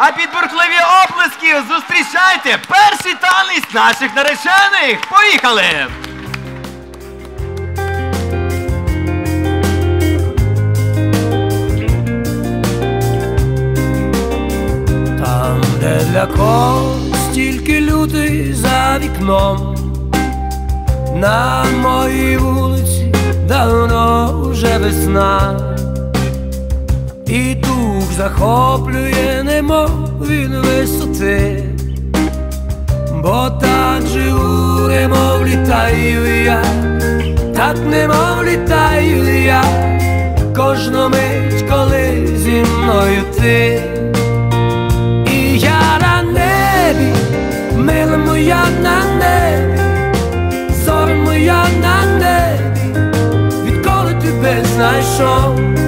А під бурхливі оплески зустрічайте перший танець наших наречених. Поїхали! Там, де для когось тільки лютий за вікном, на моїй вулиці давно вже весна, і дух захоплює, немов він висоти, бо так живу, немов літаю я, так немов літаю я, кожну мить, коли зі мною ти. І я на небі, мила моя на небі, зоря моя на небі, відколи тебе знайшов.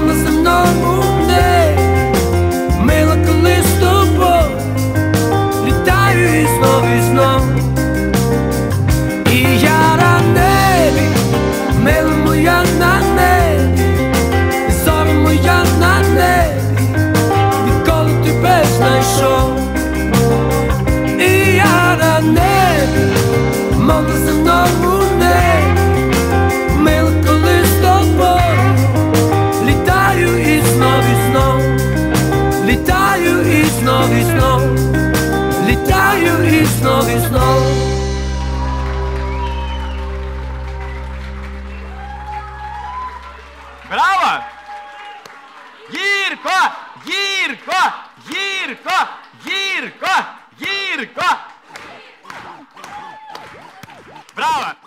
На земному небі, мила коли з тобою, літаю і знов, і знов. І я на небі, мила моя на небі, зоря моя на небі, відколи тебе знайшов. І я на небі, мов на земному літаю і знов, і знов. Браво! Гірко! Гірко! Гірко! Гірко! Гірко! Браво!